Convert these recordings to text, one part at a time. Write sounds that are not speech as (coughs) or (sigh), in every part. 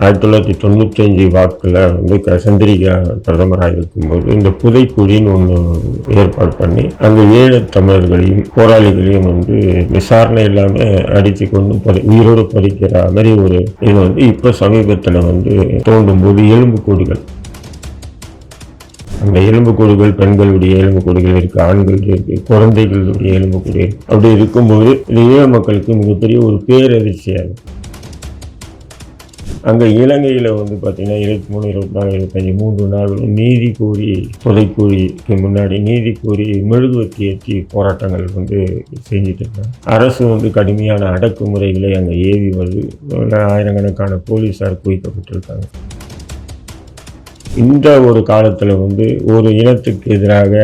ஆயிரத்தி தொள்ளாயிரத்தி தொண்ணூத்தஞ்சு வாக்கில் வந்து சந்திரிகா பிரதமராக இருக்கும்போது இந்த புதைக்குழின்னு ஒன்று ஏற்பாடு பண்ணி அந்த ஏழு தமிழர்களையும் போராளிகளையும் வந்து விசாரணை இல்லாமல் அடித்து கொண்டு புதை உயிரோடு புதைக்கிற மாதிரி ஒரு இது வந்து இப்போ சமீபத்தில் வந்து தோண்டும் போது எலும்புக்கூடுகள் அந்த எலும்புக்கூடுகள் பெண்களுடைய எலும்புக்கூடுகள் இருக்கு ஆண்களுடைய இருக்கு குழந்தைகளுடைய எலும்புக்கூடு அப்படி இருக்கும்போது இந்த ஈழ மக்களுக்கு மிகப்பெரிய ஒரு பேரதிர்ச்சியாக இருக்கும் அங்கே இலங்கையில் வந்து பார்த்திங்கன்னா இருபத்தி மூணு இருபத்தி நாலு இருபத்தஞ்சி மூன்று நாள்களும் நீதி கோரி புதைக்குழிக்கு முன்னாடி நீதி கோரி மெழுகுவத்தி ஏற்றி போராட்டங்கள் வந்து செஞ்சுட்டு இருக்காங்க. அரசு வந்து கடுமையான அடக்குமுறைகளை அங்கே ஏவி வருது. ஆயிரக்கணக்கான போலீஸார் குவிக்கப்பட்டிருக்காங்க. இந்த ஒரு காலத்தில் வந்து ஒரு இனத்துக்கு எதிராக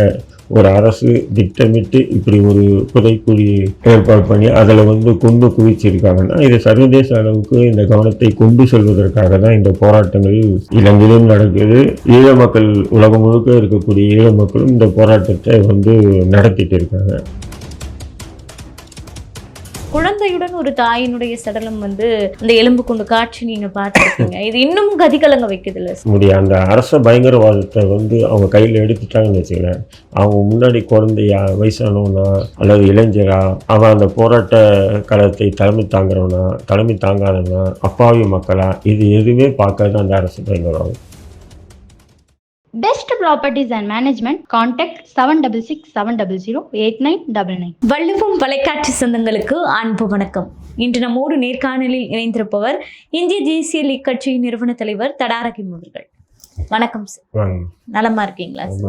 ஒரு அரசு திட்டமிட்டு இப்படி ஒரு புதைக்குழி ஏற்பாடு பண்ணி அதில் வந்து கொண்டு குவிச்சிருக்காங்கன்னா இது சர்வதேச அளவுக்கு இந்த கவனத்தை கொண்டு செல்வதற்காக தான் இந்த போராட்டங்கள் இலங்கையிலும் நடக்குது. ஈழ மக்கள் உலகம் முழுக்க இருக்கக்கூடிய ஈழ மக்களும் இந்த போராட்டத்தை வந்து நடத்திட்டு இருக்காங்க. குழந்தையுடன் ஒரு தாயினுடைய சடலம் வந்து அந்த எலும்பு கொண்டு காட்சி நீங்க பார்த்துருக்கீங்க. இது இன்னும் கதிகலங்க வைக்குது இல்லை முடிய அந்த அரச பயங்கரவாதத்தை வந்து அவங்க கையில் எடுத்துட்டாங்கன்னு வச்சுக்கிறேன் அவங்க முன்னாடி குழந்தையா வயசானவனா அல்லது இளைஞரா அவன் அந்த போராட்ட காலத்தை தலைமை தாங்குறவனா தலைமை தாங்காதவனா அப்பாவி மக்களா இது எதுவுமே பார்க்காது அந்த அரசு பயங்கரவாதம். Best Properties and Management, contact 766-700-8999. வள்ளுவம் தொலைக்காட்சி சொந்தங்களுக்கு அன்பு வணக்கம் இன்று நம்மோடு நேர்காணலில் இணைந்திருப்பவர் இந்திய தேசிய லீக் கட்சியின் நிறுவன தலைவர் தடாரகிம் அவர்கள் வணக்கம் சார். நலமா இருக்கீங்களா இருக்கு.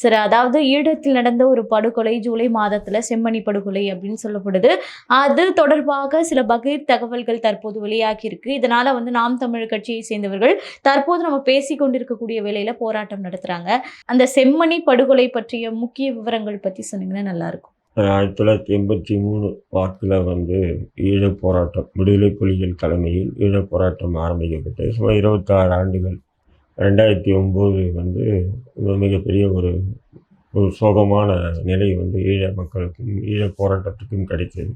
சரி அதாவது ஈழத்தில் நடந்த ஒரு படுகொலை ஜூலை மாதத்துல செம்மணி படுகொலை அப்படின்னு சொல்லப்படுது. அது தொடர்பாக சில பகீர் தகவல்கள் தற்போது வெளியாகி இருக்கு இதனால வந்து நாம் தமிழ் கட்சியை சேர்ந்தவர்கள் தற்போது நம்ம பேசி கொண்டிருக்கக்கூடிய வேலையில போராட்டம் நடத்துறாங்க. அந்த செம்மணி படுகொலை பற்றிய முக்கிய விவரங்கள் பத்தி சொன்னீங்கன்னா நல்லா இருக்கும் ஆயிரத்தி தொள்ளாயிரத்தி எண்பத்தி மூணு வாக்கில் வந்து ஈழப் போராட்டம் விடுதலை புலிகள் தலைமையில் ஈழப் போராட்டம் ஆரம்பிக்கப்பட்டு சுமார் இருபத்தாறு ஆண்டுகள் ரெண்டாயிரத்தி ஒம்பது வந்து மிகப்பெரிய ஒரு ஒரு சோகமான நிலை வந்து ஈழ மக்களுக்கும் ஈழ போராட்டத்துக்கும் கிடைத்தது.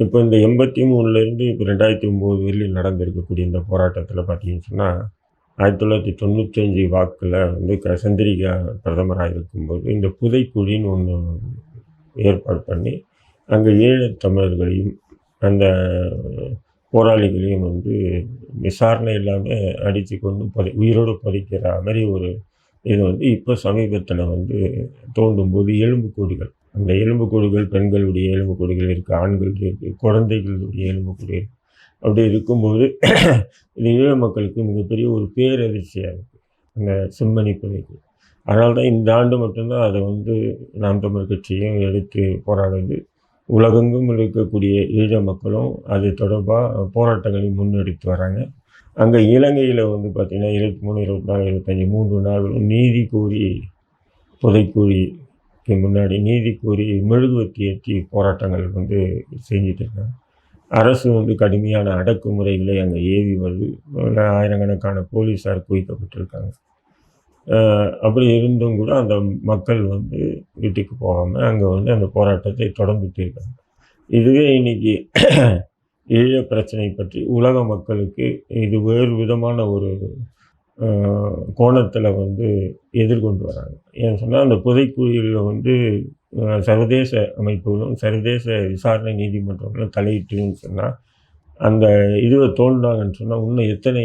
இப்போ இந்த எண்பத்தி மூணுலேருந்து இப்போ ரெண்டாயிரத்தி ஒம்பது வரையிலும் நடந்திருக்கக்கூடிய இந்த போராட்டத்தில் பார்த்தீங்கன்னு சொன்னால் ஆயிரத்தி தொள்ளாயிரத்தி தொண்ணூத்தஞ்சு வாக்கில் வந்து க சந்திரிகா பிரதமராக இருக்கும்போது இந்த புதைக்குழின்னு ஒன்று ஏற்பாடு பண்ணி அங்கே ஈழத் தமிழர்களையும் அந்த போராளிகளையும் வந்து விசாரணை இல்லாமல் அடித்து கொண்டு பதி உயிரோடு புதைக்கிற மாதிரி ஒரு இது வந்து இப்போ சமீபத்தில் வந்து தோண்டும்போது எலும்புக்கூடுகள் அந்த எலும்புக்கூடுகள் பெண்களுடைய எலும்புக்கூடுகள் இருக்குது ஆண்கள் இருக்குது குழந்தைகளுடைய எலும்புக்கூடுகள் அப்படி இருக்கும்போது இது ஈழ மக்களுக்கு மிகப்பெரிய ஒரு பேரதிர்ச்சியாக இருக்குது அந்த சிம்மணி புதைக்கு அதனால தான் இந்த ஆண்டு மட்டும்தான் அதை வந்து நாம் தமிழ் கட்சியும் எடுத்து போராடுது. உலகெங்கும் இருக்கக்கூடிய ஈழ மக்களும் அது தொடர்பாக போராட்டங்களை முன்னெடுத்து வராங்க. அங்கே இலங்கையில் வந்து பார்த்திங்கன்னா இருபத்தி மூணு இருபத்தி நாலு இருபத்தஞ்சி மூன்று நாள்களும் நீதி கோரி புதைக்குழிக்கு முன்னாடி நீதி கோரி மெழுகுவத்தி ஏற்றி போராட்டங்கள் வந்து செஞ்சிட்டு இருக்காங்க. அரசு வந்து கடுமையான அடக்குமுறைகளை அங்கே ஏவி வருது. ஆயிரக்கணக்கான போலீஸார் குவிக்கப்பட்டிருக்காங்க. அப்படி இருந்தும் கூட அந்த மக்கள் வந்து வீட்டுக்கு போகாமல் அங்கே வந்து அந்த போராட்டத்தை தொடர்ந்துட்டு இருக்காங்க. இதுவே இன்னைக்கு (clears throat) ஈழ பிரச்சனை பற்றி உலக மக்களுக்கு இது வேறு விதமான ஒரு கோணத்தில் வந்து எதிர்கொண்டு வராங்க. ஏன்னு சொன்னால் அந்த புதைக்குழியில் வந்து சர்வதேச அமைப்புகளும் சர்வதேச விசாரணை நீதிமன்றங்களும் தலையிட்டுன்னு சொன்னால் அந்த இதுவை தோன்றாங்கன்னு சொன்னால் இன்னும் எத்தனை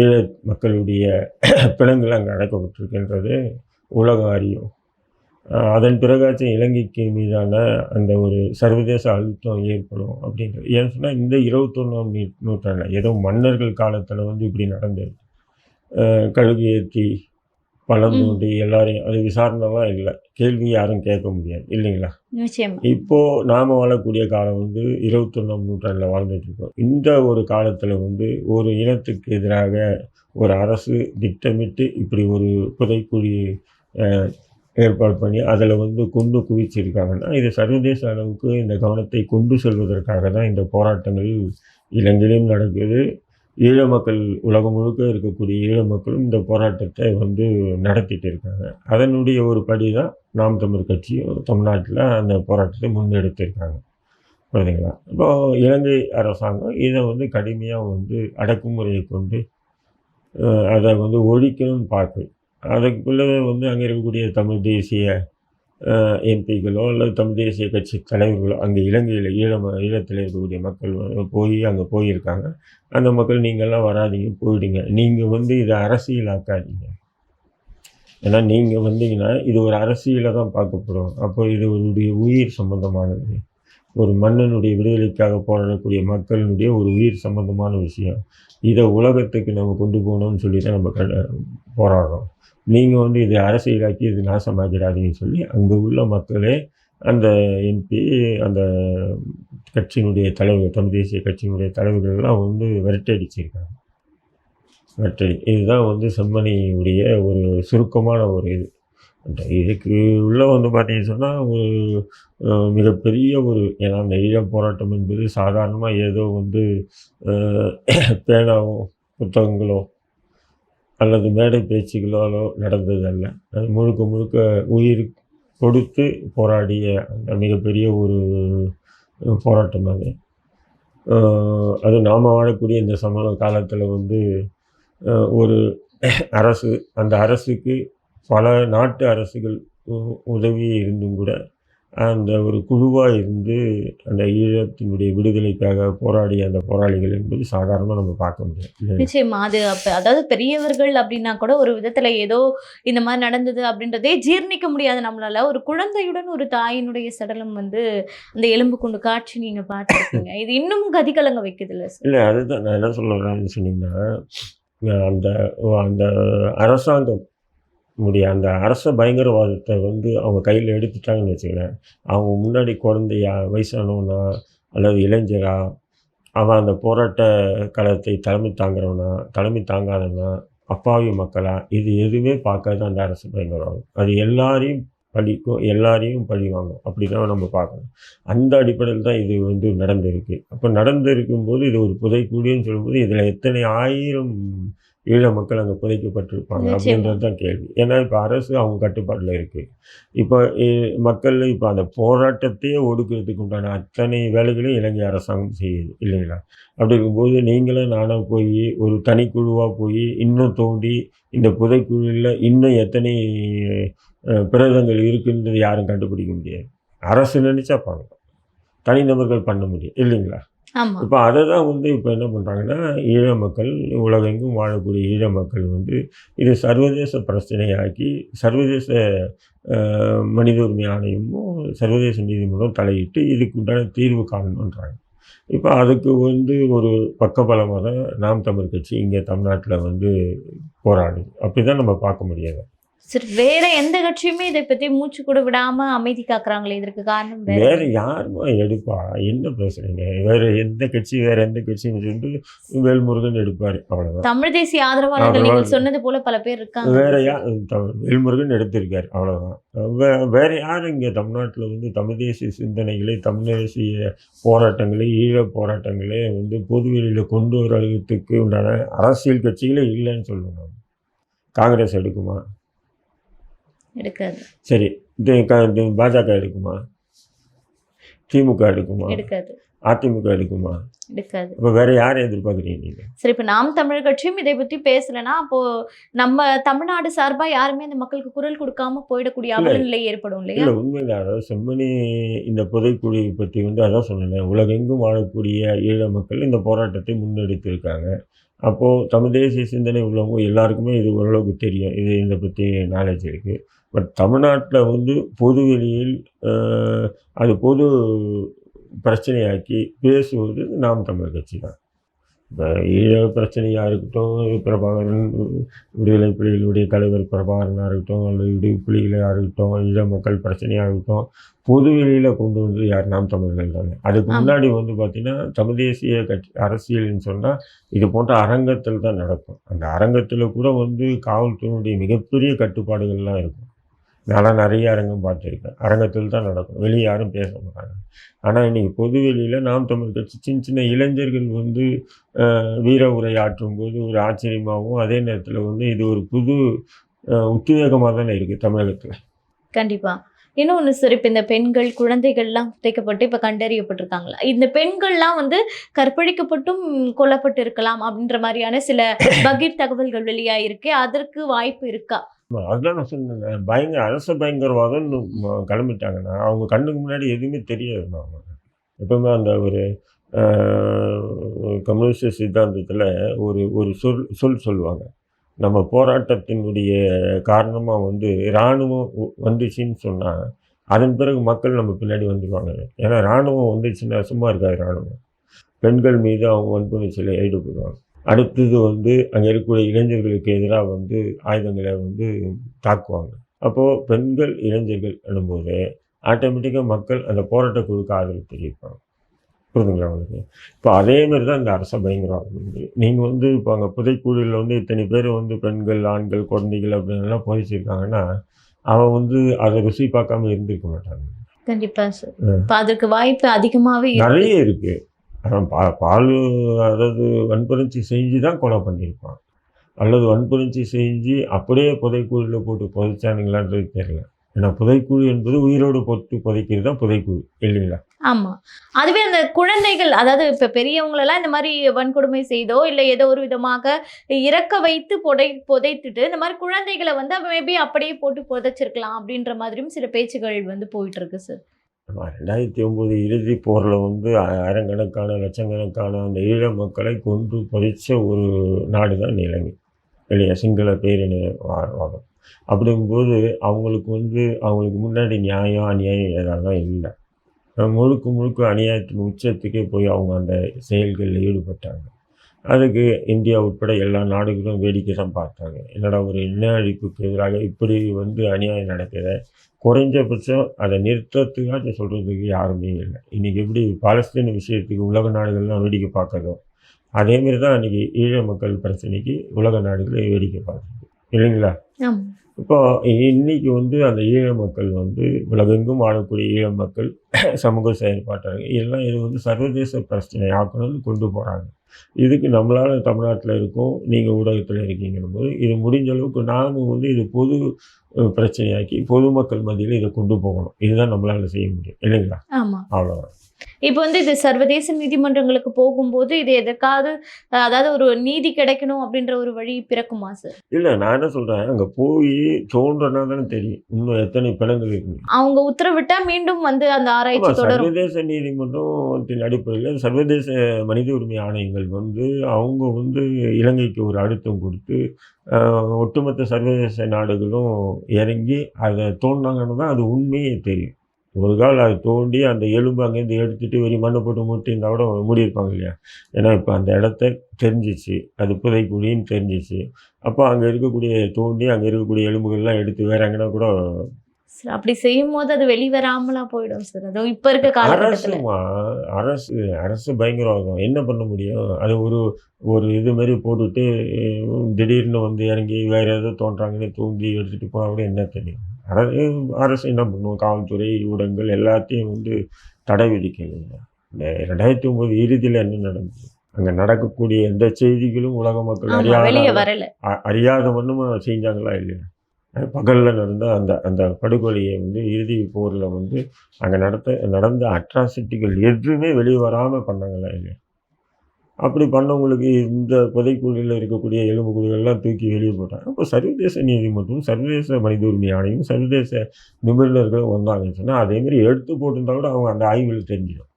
ஈழ மக்களுடைய (clears throat) பிணங்கள் அங்கே அடைக்கப்பட்டிருக்கின்றது உலகம் அறியும் அதன் பிறகாச்சும் இலங்கைக்கு மீதான அந்த ஒரு சர்வதேச அழுத்தம் ஏற்படும் அப்படின்றது. ஏன்னு சொன்னால் இந்த இருபத்தொன்னாம் நூற்றாண்டில் நூற்றாண்டு ஏதோ மன்னர்கள் காலத்தில் வந்து இப்படி நடந்தது. கழுகு ஏற்றி தோண்டி எல்லாரையும் அது விசாரணைலாம் இல்லை. கேள்வி யாரும் கேட்க முடியாது இல்லைங்களா? இப்போ நாம வாழக்கூடிய காலம் வந்து இருபத்தொன்னாம் நூற்றாண்டில் வாழ்ந்துட்டு இருக்கோம். இந்த ஒரு காலத்தில் வந்து ஒரு இனத்துக்கு எதிராக ஒரு அரசு திட்டமிட்டு இப்படி ஒரு புதைக்குழி ஏற்பாடு பண்ணி அதில் வந்து கொண்டு குவிச்சிருக்காங்கன்னா இது சர்வதேச அளவுக்கு இந்த கவனத்தை கொண்டு செல்வதற்காக தான் இந்த போராட்டங்கள் இலங்கையிலும் நடக்குது. ஈழ மக்கள் உலகம் முழுக்க இருக்கக்கூடிய ஈழ மக்களும் இந்த போராட்டத்தை வந்து நடத்திட்டு இருக்காங்க. அதனுடைய ஒரு படி தான் நாம் தமிழ் கட்சியும் தமிழ்நாட்டில் அந்த போராட்டத்தை முன்னெடுத்திருக்காங்க. புரியுதுங்களா? இப்போ இலங்கை அரசாங்கம் இதை வந்து கடுமையாக வந்து அடக்குமுறையை கொண்டு அதை வந்து ஒழிக்கணும்னு பார்க்கு அதுக்குள்ளே வந்து அங்கே இருக்கக்கூடிய தமிழ் தேசிய எம்பிக்களோ அல்லது தமிழ் தேசிய கட்சி தலைவர்களோ அங்கே இலங்கையில் ஈழம் ஈழத்தில் இருக்கக்கூடிய மக்கள் போய் அங்கே போயிருக்காங்க. அந்த மக்கள் நீங்கள்லாம் வராதீங்க போயிடுங்க. நீங்கள் வந்து இதை அரசியலாக்காதீங்க. ஏன்னா நீங்கள் வந்தீங்கன்னா இது ஒரு அரசியலை தான் பார்க்கப்படும் அப்போ இது உங்களுடைய உயிர் சம்பந்தமானது. ஒரு மன்னனுடைய விடுதலைக்காக போராடக்கூடிய மக்களினுடைய ஒரு உயிர் சம்பந்தமான விஷயம். இதை உலகத்துக்கு நம்ம கொண்டு போகணும்னு சொல்லி தான் நம்ம க போராடுறோம். நீங்கள் வந்து இதை அரசியலாக்கி இது நாசமாக்கிடாதீங்கன்னு சொல்லி அங்கே உள்ள மக்களே அந்த எம்பி அந்த கட்சியினுடைய தலைவர் தமிழ் தேசிய கட்சியினுடைய தலைவர்கள்லாம் வந்து விரட்டடிச்சிருக்காங்க. விரட்டடி. இதுதான் வந்து செம்மணியுடைய ஒரு சுருக்கமான ஒரு இது. இதுக்கு உள்ளே வந்து பார்த்தீங்கன்னு சொன்னால் ஒரு மிகப்பெரிய ஒரு ஏன்னா நிறைய போராட்டம் என்பது சாதாரணமாக ஏதோ வந்து பேனாவோ புத்தகங்களோ அல்லது மேடை பேச்சுகளோ நடந்ததல்ல. அது முழுக்க முழுக்க உயிர் கொடுத்து போராடிய அந்த மிகப்பெரிய ஒரு போராட்டம் அது. அது நாம் வாழக்கூடிய இந்த சமூக காலத்தில் வந்து ஒரு அரசு அந்த அரசுக்கு பல நாட்டு அரசுகள் உதவி இருந்தும் கூட அந்த ஒரு குழுவாக இருந்து அந்த ஈழத்தினுடைய விடுதலைக்காக போராடிய அந்த போராளிகள் என்பது சாதாரணமாக நம்ம பார்க்க முடியாது இல்லையா? நிச்சயமா. அது அப்ப அதாவது பெரியவர்கள் அப்படின்னா கூட ஒரு விதத்துல ஏதோ இந்த மாதிரி நடந்தது அப்படின்றதே ஜீர்ணிக்க முடியாது நம்மளால. ஒரு குழந்தையுடன் ஒரு தாயினுடைய சடலம் வந்து அந்த எலும்பு கொண்டு காட்சி நீங்க பார்த்துருக்கீங்க. இது இன்னும் கதிகலங்க வைக்குது இல்ல சார்? இல்லை அதுதான் நான் என்ன சொல்ல வரேன்னு சொன்னீங்கன்னா அந்த அந்த அரசாங்கம் முடிய அந்த அரச பயங்கரவாதத்தை வந்து அவங்க கையில் எடுத்துட்டாங்கன்னு வச்சுக்கிறேன் அவங்க முன்னாடி குழந்தையா வயசானவனா அல்லது இளைஞரா அவன் அந்த போராட்ட களத்தை தலைமை தாங்குறவனா தலைமை தாங்காதவனா அப்பாவி மக்களா இது எதுவுமே பார்க்காத அந்த அரசு பயங்கரவாதம். அது எல்லாரையும் பழிக்கும் எல்லாரையும் பழி வாங்கும். அப்படி தான் நம்ம பார்க்கணும். அந்த அடிப்படையில் தான் இது வந்து நடந்திருக்கு. அப்போ நடந்திருக்கும்போது இது ஒரு புதைக்கூடியன்னு சொல்லும்போது இதில் எத்தனை ஆயிரம் ஈழ மக்கள் அங்கே புதைக்கப்பட்டிருப்பாங்க. அப்படின்றது தான் கேள்வி. ஏன்னா இப்போ அரசு அவங்க கட்டுப்பாட்டில் இருக்குது இப்போ மக்கள் இப்போ அந்த போராட்டத்தையே ஒடுக்கிறதுக்கு உண்டான அத்தனை வேலைகளையும் இலங்கை அரசாங்கம் செய்யுது இல்லைங்களா? அப்படி இருக்கும்போது நீங்களும் நானும் போய் ஒரு தனிக்குழுவாக போய் இன்னும் தோண்டி இந்த புதைக்குழியில் இன்னும் எத்தனை பிரேதங்கள் இருக்குன்றது யாரும் கண்டுபிடிக்க முடியாது. அரசு நினைச்சா பண்ணலாம் தனிநபர்கள் பண்ண முடியும் இல்லைங்களா? இப்போ அதை தான் வந்து இப்போ என்ன பண்ணுறாங்கன்னா ஈழ மக்கள் உலகெங்கும் வாழக்கூடிய ஈழ மக்கள் வந்து இது சர்வதேச பிரச்சனையாக்கி சர்வதேச மனித உரிமை ஆணையமும் சர்வதேச நீதிமன்றம் தலையிட்டு இதுக்கு உண்டான தீர்வு காணணுன்றாங்க. இப்போ அதுக்கு வந்து ஒரு பக்கபலமாக தான் நாம் தமிழ் கட்சி இங்கே தமிழ்நாட்டில் வந்து போராடுது. அப்படி தான் நம்ம பார்க்க முடியாது. சரி வேற எந்த கட்சியுமே இதை பத்தி மூச்சு கூட விடாம அமைதி காக்குறாங்களே இதற்கு காரணம் வேற யாருமா? எடுப்பா. என்ன பேசுறீங்க? வேற எந்த கட்சி வேற எந்த கட்சின்னு சொல்லிட்டு வேல்முருகன் எடுப்பாரு. அவ்வளவுதான். தமிழ் தேசிய ஆதரவாளர்கள் நீங்கள். சொன்னது போல பல பேர் இருக்காங்க. வேற யார் த- வேல்முருகன் எடுத்திருக்காரு. அவ்வளவுதான். வே- வேற யார் இங்க தமிழ்நாட்டில் வந்து தமிழ் தேசிய சிந்தனைகளை தமிழ் தேசிய போராட்டங்களை ஈழ போராட்டங்களே வந்து பொதுவெளியில் கொண்டு வரதுக்கு உண்டான அரசியல் கட்சிகளே இல்லைன்னு சொல்லுவாங்க காங்கிரஸ் எடுக்குமா? எடுக்காது. சரி பாஜக எடுக்குமா? திமுக எடுக்குமா? எடுக்காது. அதிமுக எடுக்குமா? எடுக்காது. அப்போ வேற யாரை எதிர்பார்க்குறீங்க நீங்கள் சரி இப்ப நாம் தமிழ் கட்சியும் இதை பத்தி பேசலைன்னா அப்போ நம்ம தமிழ்நாடு சார்பா யாருமே இந்த மக்களுக்கு குரல் கொடுக்காம போயிடக்கூடிய இல்ல. அவல நிலை ஏற்படும் இல்லையா? இல்லை உண்மையில அதாவது செம்மணி இந்த புதைக்குழியை பற்றி வந்து அதான் சொன்னேன். உலகெங்கும் வாழக்கூடிய ஈழ மக்கள் இந்த போராட்டத்தை முன்னெடுத்திருக்காங்க. அப்போது தமிழ் தேசிய சிந்தனை உள்ளவங்க எல்லாருக்குமே இது ஓரளவுக்கு தெரியும். இது இதை பற்றி நாலேஜ் இருக்குது பட் தமிழ்நாட்டில் வந்து பொது வெளியில் அது பொது பிரச்சனையாக்கி பேசுவது நாம் தமிழ் கட்சி தான். இப்போ ஈழ பிரச்சனையாக இருக்கட்டும் பிரபாகரன் விடுதலை புலிகளுடைய தலைவர் பிரபாகரனாக இருக்கட்டும் அல்லது விடுதலை புலிகளாக இருக்கட்டும் ஈழ மக்கள் பிரச்சனையாக இருக்கட்டும் பொது வெளியில் கொண்டு வந்து யார்? நாம் தமிழர்கள் தானே. அதுக்கு. முன்னாடி வந்து பார்த்திங்கன்னா தமிழ் தேசிய கட்சி அரசியல்னு சொன்னால் இது போன்ற அரங்கத்தில் தான் நடக்கும். அந்த அரங்கத்தில் கூட வந்து காவல்துறையினுடைய மிகப்பெரிய கட்டுப்பாடுகள்லாம் இருக்கும். நான்லாம் நிறைய அரங்கம் பார்த்துருக்கேன். அரங்கத்தில் தான் நடக்கும். வெளியே யாரும் பேச மாட்டாங்க. ஆனால் இன்றைக்கி பொது வெளியில் நாம் தமிழ் கட்சி சின்ன சின்ன இளைஞர்கள் வந்து வீர உரை ஆற்றும் போது ஒரு ஆச்சரியமாகவும் அதே நேரத்தில் வந்து இது ஒரு புது உத்வேகமாக தானே இருக்குது தமிழகத்தில். கண்டிப்பா. இன்னொன்று சார் இப்போ இந்த பெண்கள் குழந்தைகள்லாம் புதைக்கப்பட்டு இப்போ கண்டறியப்பட்டிருக்காங்களா? இந்த பெண்கள்லாம் வந்து கற்பழிக்கப்பட்டும் கொல்லப்பட்டு இருக்கலாம் அப்படின்ற மாதிரியான சில (coughs) பகீர் தகவல்கள் வெளியாயிருக்கு. அதற்கு வாய்ப்பு இருக்கா? அதுதான் நான் சொன்னேன். பயங்கர அரச பயங்கரவாதம்னு கிளம்பிட்டாங்கன்னா அவங்க கண்ணுக்கு முன்னாடி எதுவுமே தெரியாது அவங்க. எப்பவுமே அந்த ஒரு கம்யூனிஸ்ட் சித்தாந்தத்தில் ஒரு ஒரு சொல் சொல் சொல்லுவாங்க. நம்ம போராட்டத்தினுடைய காரணமாக வந்து இராணுவம் வந்துச்சுன்னு சொன்னால் அதன் பிறகு மக்கள் நம்ம பின்னாடி வந்துடுவாங்க ஏன்னா இராணுவம் வந்துச்சுன்னா சும்மா இருக்காது இராணுவம். பெண்கள் மீது அவங்க வன்புணர்ச்சியில் ஈடுபடுவாங்க. அடுத்தது வந்து அங்கே இருக்கக்கூடிய இளைஞர்களுக்கு எதிராக வந்து ஆயுதங்களை வந்து தாக்குவாங்க. அப்போது பெண்கள் இளைஞர்கள் என்னும்போது ஆட்டோமேட்டிக்காக மக்கள் அந்த போராட்ட குழுக்கு ஆதரவு தெரிவிப்பாங்க. புரிதுங்களா உங்களுக்கு? இப்போ அதே மாதிரி தான் இந்த அரச பயங்கரவாதம் நீங்கள் வந்து இப்போ அங்கே புதைக்குழியில் வந்து இத்தனை பேர் வந்து பெண்கள் ஆண்கள் குழந்தைகள் அப்படின்லாம் புதைச்சிருக்காங்கன்னா அவன் வந்து அதை ருசி பார்க்காம இருந்திருக்க மாட்டாங்க. கண்டிப்பா சார். இப்போ அதற்கு வாய்ப்பு அதிகமாகவே நிறைய இருக்குது அவன் பா பால் அதாவது வன்புணர்ச்சி செஞ்சு தான் கொலை பண்ணியிருப்பான். அல்லது வன்புணர்ச்சி செஞ்சு அப்படியே புதைக்குழியில் போட்டு புதைச்சானுங்களான்றது தெரியல. ஏன்னா புதைக்குழி என்பது உயிரோடு போட்டு புதைக்கிறது தான் புதைக்குழி இல்லைங்களா? ஆமாம் அதுவே அந்த குழந்தைகள் அதாவது இப்போ பெரியவங்களெல்லாம் இந்த மாதிரி வன்கொடுமை செய்தோ இல்லை ஏதோ ஒரு விதமாக இறக்க வைத்து புதை புதைத்துட்டு இந்த மாதிரி குழந்தைகளை வந்து மேபி அப்படியே போட்டு புதைச்சிருக்கலாம் அப்படின்ற மாதிரியும் சில பேச்சுகள் வந்து போயிட்டு இருக்கு சார் ரெண்டாயிரத்தி ஒம்பது இறுதி போரில் வந்து ஆயிரக்கணக்கான லட்சக்கணக்கான அந்த ஈழ மக்களை கொன்று புதைச்ச ஒரு நாடு தான் இலங்கை. இல்லையா சிங்கள பேரின வாதம். அப்படிங்கும்போது அவங்களுக்கு வந்து அவங்களுக்கு முன்னாடி நியாயம் அநியாயம் ஏதாவது இல்லை. முழுக்க முழுக்க அநியாயத்தின் உச்சத்துக்கே போய் அவங்க அந்த செயல்களில் ஈடுபட்டாங்க. அதுக்கு இந்தியா உட்பட எல்லா நாடுகளும் வேடிக்கை தான் பார்த்தாங்க. என்னடா ஒரு இன அழிப்புக்கு எதிராக இப்படி வந்து அநியாயம் நடக்குது? குறைஞ்சபட்சம் அதை நிறுத்தத்துக்காச்சும் சொல்கிறதுக்கு யாருமே இல்லை. இன்றைக்கி எப்படி பாலஸ்தீன விஷயத்துக்கு உலக நாடுகள்லாம் வேடிக்கை பார்க்கறதோ அதேமாரி தான் அன்றைக்கி ஈழ மக்கள் பிரச்சனைக்கு உலக நாடுகளே வேடிக்கை பார்க்குது. இல்லைங்களா? இப்போ இன்னைக்கு வந்து அந்த ஈழ மக்கள் வந்து உலகெங்கும் வாழக்கூடிய ஈழ மக்கள் சமூக செயல்பாட்டாளர்கள் எல்லாம் இது வந்து சர்வதேச பிரச்சனை ஆக்கணும்னு கொண்டு போகிறாங்க இதுக்கு நம்மளால் தமிழ்நாட்டில் இருக்கோம் நீங்கள் ஊடகத்தில் இருக்கீங்கன்னும் போது இது முடிஞ்ச அளவுக்கு நாமும் வந்து இது பொது பிரச்சனையாக்கி பொதுமக்கள் மத்தியில் இதை கொண்டு போகணும். இதுதான் நம்மளால் செய்ய முடியும். இல்லைங்களா? ஆமா. அவ்வளோதான் இப்போ வந்து இது சர்வதேச நீதிமன்றங்களுக்கு போகும்போது இது எதற்காவது அதாவது ஒரு நீதி கிடைக்கணும் அப்படின்ற ஒரு வழி பிறக்குமா சார் இல்லை நான் என்ன சொல்கிறேன் அங்கே போய் தோன்றனா தானே தெரியும். இன்னும் எத்தனை பிணங்கள் இருக்கு? அவங்க உத்தரவிட்டா மீண்டும் வந்து அந்த ஆராய்ச்சி தொடரும். சர்வதேச நீதிமன்றத்தின் அடிப்படையில் சர்வதேச மனித உரிமை ஆணையங்கள் வந்து அவங்க வந்து இலங்கைக்கு ஒரு அழுத்தம் கொடுத்து ஒட்டுமொத்த சர்வதேச நாடுகளும் இறங்கி அதை தோண்டினாங்கன்னு தான் அது உண்மையே தெரியும். ஒரு கால் அதை தோண்டி அந்த எலும்பு அங்கேருந்து எடுத்துட்டு வெறி மண்ணை போட்டு மூட்டி கூட மூடியிருப்பாங்க இல்லையா? ஏன்னா இப்போ அந்த இடத்த தெரிஞ்சிச்சு. அது புதைக்குழின்னு தெரிஞ்சிச்சு. அப்போ அங்கே இருக்கக்கூடிய தோண்டி அங்கே இருக்கக்கூடிய எலும்புகள்லாம் எடுத்து வேறாங்கன்னா கூட சார் அப்படி செய்யும் போது அது வெளிவராமலா போயிடும் சார். அதுவும் இப்ப இருக்க காலகட்டத்துல. அரசுமா அரசு அரசு பயங்கரவாதம். என்ன பண்ண முடியும்? அது ஒரு ஒரு இது மாதிரி போட்டுட்டு திடீர்னு வந்து இறங்கி வேற ஏதோ தோன்றாங்கன்னு தூண்டி எடுத்துட்டு போனா கூட என்ன தெரியும்? அரசு அரசு என்ன பண்ணும்? காவல்துறை ஊடகங்கள் எல்லாத்தையும் வந்து தடை விதிக்குது. இந்த ரெண்டாயிரத்தி ஒன்பது இறுதியில் என்ன நடந்தது? அங்கே நடக்கக்கூடிய எந்த செய்திகளும் உலக மக்கள் அறியாத அறியாத ஒன்றும் செஞ்சாங்களா இல்லையா? பகலில் நடந்த அந்த அந்த படுகொலையை வந்து இறுதி போரில் வந்து அங்கே நடத்த நடந்த அட்ராசிட்டிகள் எதுவுமே வெளியே வராமல் பண்ணாங்களா இல்லையா அப்படி பண்ணவங்களுக்கு இந்த புதைக்குழியில் இருக்கக்கூடிய எலும்புக்குழிகள்லாம் தூக்கி வெளியே போட்டாங்க. அப்போ சர்வதேச நீதிமன்றம் சர்வதேச மனித உரிமை ஆணையம் சர்வதேச நிபுணர்களும் வந்தாங்கன்னு சொன்னால் அதேமாரி எடுத்து போட்டிருந்தா கூட அவங்க அந்த ஆய்வில் தெரிஞ்சிடும்.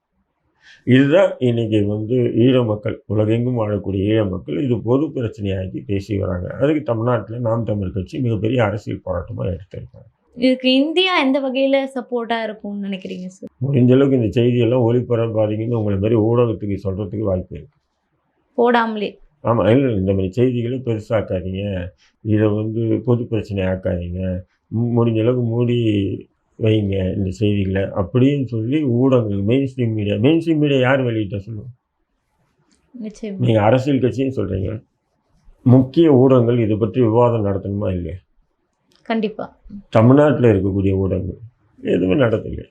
இதுதான் இன்னைக்கு வந்து ஈழ மக்கள் உலகெங்கும் வாழக்கூடிய ஈழ மக்கள் இது பொது பிரச்சனையாக்கி பேசி வராங்க. அதுக்கு தமிழ்நாட்டில் நாம் தமிழ் கட்சி மிகப்பெரிய அரசியல் போராட்டமாக எடுத்திருக்காங்க. இதுக்கு இந்தியா எந்த வகையில சப்போர்ட்டா இருக்கும்னு நினைக்கிறீங்க சார் முடிஞ்ச அளவுக்கு இந்த செய்தியெல்லாம் ஒளிபரப்பாதீங்கன்னு உங்களை மாதிரி ஊடகத்துக்கு சொல்கிறதுக்கு வாய்ப்பு இருக்குது போடாமலே. ஆமாம் இல்லை இந்த மாதிரி செய்திகளை பெருசாக்காதீங்க. இதை வந்து பொது பிரச்சனை ஆக்காதீங்க முடிஞ்ச அளவுக்கு மூடி வைங்க இந்த செய்திகளை. அப்படின்னு சொல்லி ஊடகங்கள் mainstream media mainstream media யார் வெளியிட்ட நிச்சயம். நீங்கள் அரசியல் கட்சின்னு சொல்கிறீங்க முக்கிய ஊடகங்கள் இதை பற்றி விவாதம் நடத்தணுமா இல்லையா? கண்டிப்பா. தமிழ்நாட்டில் இருக்கக்கூடிய ஊடகங்கள் எதுவுமே நடத்தல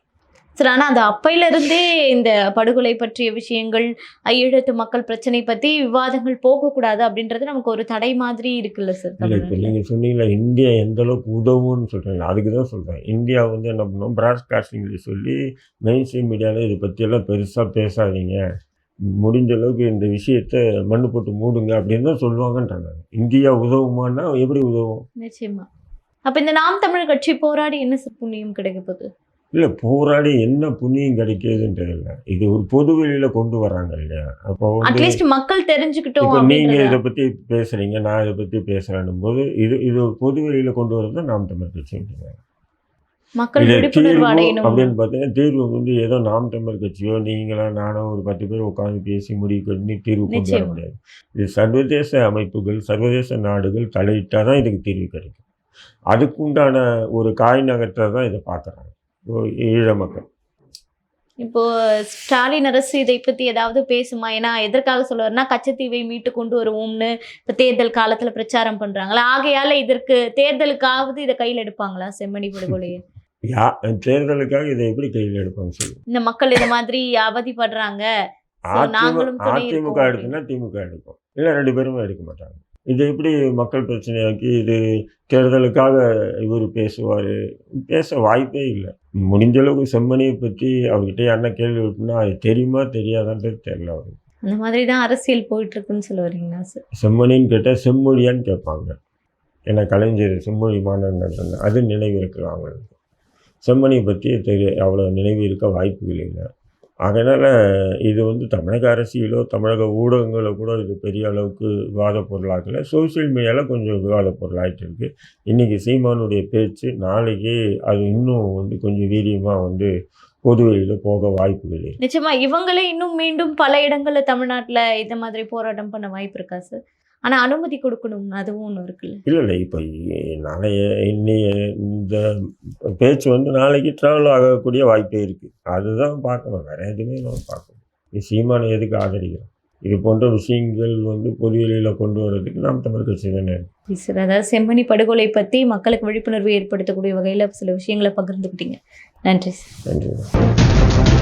சார் ஆனா அந்த அப்பையில இருந்தே இந்த படுகொலை பற்றிய விஷயங்கள் ஈழத்து மக்கள் பிரச்சனை பத்தி விவாதங்கள் போகக்கூடாது அப்படின்றது நமக்கு ஒரு தடை மாதிரி இருக்குல்ல சார் இல்லை இப்போ. நீங்கள் சொன்னீங்களா இந்தியா எந்த அளவுக்கு உதவும்னு சொல்கிறீங்க அதுக்கு தான் சொல்கிறேன் இந்தியா வந்து என்ன பண்ணோம்? ப்ராட்காஸ்டிங்கில் சொல்லி மெயின் ஸ்ட்ரீம் மீடியாவில் இதை பற்றியெல்லாம் பெருசாக பேசாதீங்க. முடிஞ்ச அளவுக்கு இந்த விஷயத்தை மண்ணு போட்டு மூடுங்க அப்படின்னு தான் சொல்லுவாங்கன்றாங்க. இந்தியா உதவுமான்னா எப்படி உதவும்? நிச்சயமா. அப்ப இந்த நாம் தமிழர் கட்சி போராடி என்ன சார் புண்ணியம் கிடைக்க போகுது? இல்லை போராடி என்ன புண்ணியம் கிடைக்கிதுன்றது இல்லை. இது ஒரு பொது வெளியில் கொண்டு வராங்க இல்லையா? அப்போ அட்லீஸ்ட் மக்கள் தெரிஞ்சுக்கிட்டோம் இப்போ நீங்கள் இதை பற்றி பேசுகிறீங்க நான் இதை பற்றி பேசுகிறேன்னும் போது இது இது ஒரு பொது வெளியில் கொண்டு வரது தான் நாம் தமிழ் கட்சிங்க அப்படின்னு பார்த்தீங்கன்னா தீர்வு வந்து ஏதோ நாம் தமிழ் கட்சியோ நீங்களா நானோ ஒரு பத்து பேர் உட்காந்து பேசி முடிவு பண்ணி தீர்வு கொண்டு வர. முடியாது. இது சர்வதேச அமைப்புகள் சர்வதேச நாடுகள் தலையிட்டால் தான் இதுக்கு தீர்வு கிடைக்கும். அதுக்குண்டான ஒரு காய் நகர்த்தை தான் இதை பார்க்குறாங்க. ஈழ மக்கள் இப்போ ஸ்டாலின் அரசு இதை பத்தி ஏதாவது பேசுமா? ஏன்னா எதற்காக சொல்லுவாருன்னா கச்சத்தீவை மீட்டு கொண்டு வருவோம்னு இப்ப தேர்தல் காலத்துல பிரச்சாரம் பண்றாங்களா? ஆகையால இதற்கு தேர்தலுக்காவது இதை கையில் எடுப்பாங்களா? செம்மணி படுகொலையை (laughs) யா தேர்தலுக்காக இதை எப்படி கையில் எடுப்பாங்க சொல்லு இந்த மக்கள் இந்த மாதிரி அவதிப்படுறாங்க. அதிமுக நாங்களும் அதிமுக எடுக்குன்னா திமுக எடுக்கும். இல்லை ரெண்டு பேருமே எடுக்க மாட்டாங்க. இது எப்படி மக்கள் பிரச்சனையாக்கி இது தேர்தலுக்காக இவர் பேசுவார்? பேச வாய்ப்பே இல்லை. முடிஞ்ச அளவுக்கு செம்மணியை பற்றி அவர்கிட்ட யாருன்னா கேள்வி இருக்குன்னா அது தெரியுமா தெரியாதான்றது தெரியல அவருக்கு. அந்த மாதிரி தான் அரசியல் போயிட்டு இருக்குன்னு சொல்ல வரீங்களா சார்? செம்மணின்னு கேட்டால் செம்மொழியான்னு கேட்பாங்க. ஏன்னா கலைஞர் செம்மொழி நடத்தின அது நினைவு இருக்குது அவங்களுக்கு செம்மணியை பற்றி தெரிய அவ்வளோ நினைவு இருக்க வாய்ப்புகள் இல்லை. அதனால் இது வந்து தமிழக அரசியலோ தமிழக ஊடகங்களோ கூட இது பெரிய அளவுக்கு விவாத பொருளாகலை சோஷியல் மீடியாவில் கொஞ்சம் விவாத பொருளாகிட்டு இருக்குது இன்றைக்கி சீமானுடைய பேச்சு நாளைக்கு அது இன்னும் வந்து கொஞ்சம் வீரியமாக வந்து பொதுவெளியில் போக வாய்ப்புகள் நிச்சயமாக இவங்களே இன்னும் மீண்டும் பல இடங்களில் தமிழ்நாட்டில் இந்த மாதிரி போராட்டம் பண்ண வாய்ப்பு இருக்கா சார் ஆனா அனுமதி கொடுக்கணும். அதுவும் ஒண்ணு இருக்குல்ல. இல்லை இல்லை இப்போ நாளைய இன்னைய இந்த பேச்சு வந்து நாளைக்கு ட்ராவல் ஆகக்கூடிய வாய்ப்பே இருக்குது அதுதான் பார்க்கணும். வேறு எதுவுமே நம்ம பார்க்கணும். இது சீமானை எதுக்கு ஆதரிக்கிறோம்? இது போன்ற விஷயங்கள் வந்து வெளியில் கொண்டு வர்றதுக்கு நாம் தமிழ் கட்சி தானே. சார் அதாவது செம்மணி படுகொலை பத்தி மக்களுக்கு விழிப்புணர்வு ஏற்படுத்தக்கூடிய வகையில சில விஷயங்களை பகிர்ந்துக்கிட்டீங்க. நன்றி. நன்றி.